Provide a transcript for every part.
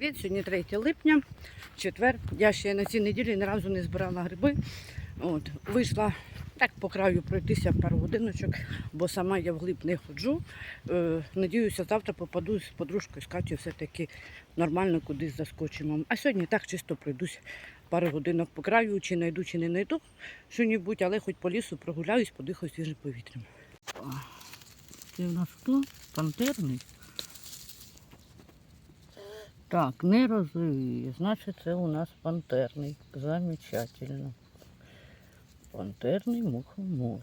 Від сьогодні 3 липня, четвер. Я ще на цій неділі ні разу не збирала гриби. От, вийшла так по краю пройтися пару годиночок, бо сама я вглиб не ходжу. Е, надіюся, завтра попаду з подружкою з Катю все-таки нормально кудись заскочимо. А сьогодні так чисто пройдусь пару годинок по краю, чи знайду, чи не знайду що-небудь, але хоч по лісу прогуляюсь, подихаю свіжим повітрям. Це в нас хто? Пантерний? Так, не розовіє. Значить, це у нас пантерний. Замечательно. Пантерний мухомор.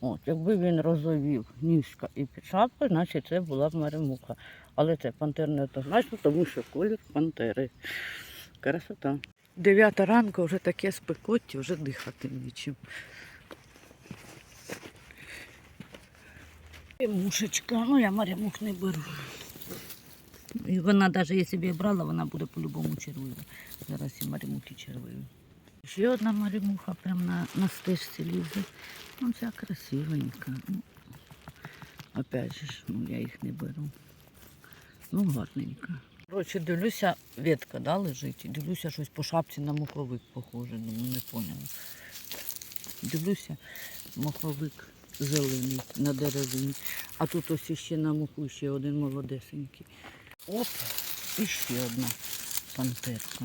От, якби він розовів ніжка і підшапка, значить це була б маремуха. Але це пантерне однозначно, тому що колір пантери. Красота. Дев'ята ранку вже таке спекоття, вже дихати нічим. І мушечка, ну я маремух не беру. І вона, навіть якщо б я брала, вона буде по-любому червива. Зараз і маремухи червиві. Ще одна маремуха прямо на, на стежці лізе. Ну, ця красивенька. Ну, опять же, ну, я їх не беру. Ну, гарненька. Коротше, дивлюся, ветка да, лежить. Дивлюся, щось по шапці на моховик похоже. Ну, не поняла. Дивлюся, моховик зелений на деревині. А тут ось ще на муху ще один молодесенький. Оп, і ще одна пантерка.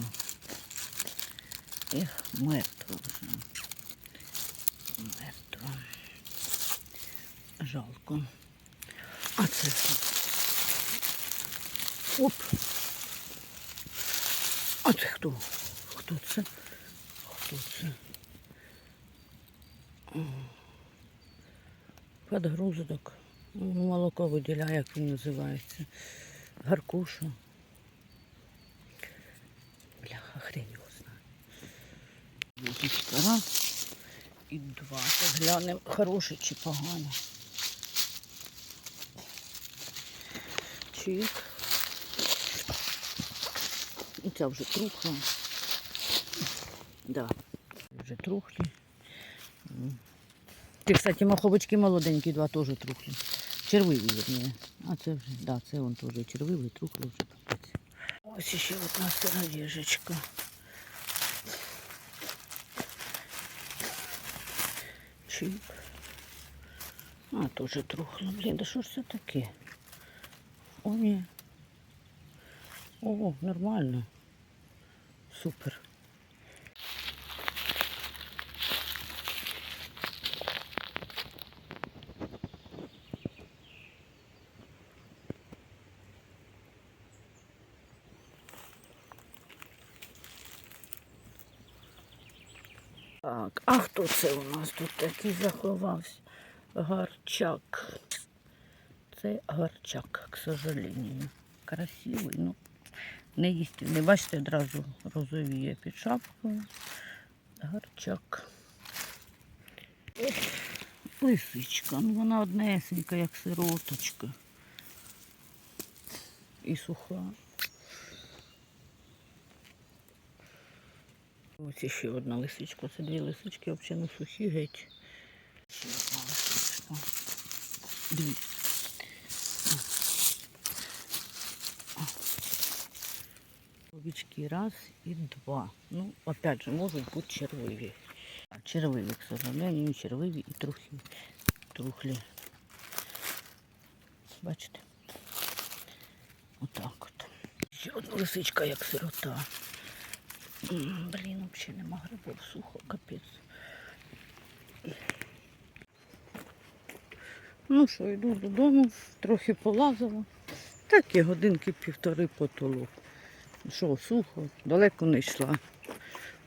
Ех, мертва вже. Мертва. Жалко. А це що? Оп. А це хто? Хто це? Хто це? Подгрузок. Молоко виділяє, як він називається. Гаркуша. Бляха, хрень його знає. Раз і два. Глянемо, хороше чи погане. Чик. І це вже трухло. Да, вже трухлі. Ті, кстати, маховички молоденькі, два теж трухлі. Червиві, вірніше. А це вже, да, це вон теж червивий, трухло вже капець. Ось ще одна сироїжечка. Чик. А, теж трухло. Блін, да що ж це таке? О, ні. О, нормально. Супер. Так, а хто це у нас тут такий заховався? Гарчак. Це гарчак, к сожалению. Красивий, ну не їстівний. Бачите, одразу розовіє під шапкою. Гарчак. Лисичка, ну вона однесенька, як сироточка. І суха. Ось ще одна лисичка. Це дві лисички, взагалі ну, сухі геть. Ще одна лисичка. Дві. Овічки раз і два. Ну, опять же, можуть бути червиві. Червиві, к сожалению, червиві і трухи. Трухлі. Бачите? Отак от. Ще одна лисичка, як сирота. Блін, взагалі нема грибів, сухо, капець. Ну що, йду додому, трохи полазила. Так і годинки півтори потолок. Що, сухо, далеко не йшла,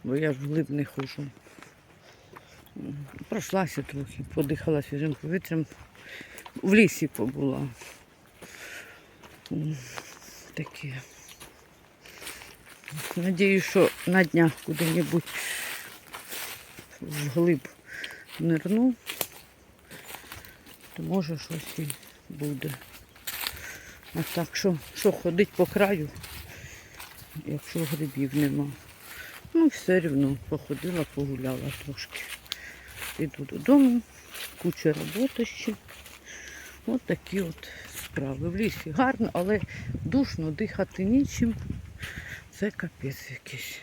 бо я ж вглиб не хожу. Пройшлася трохи, подихала свіжим повітрям. В лісі побула. Таке. Надіюсь, що на днях куди-небудь вглиб нирну, то може щось і буде. А так що, що ходить по краю, якщо грибів нема. Ну, все рівно походила, погуляла трошки. Іду додому, куча роботи ще. Ось такі от справи. В лісі гарно, але душно дихати нічим. Це капець якийсь.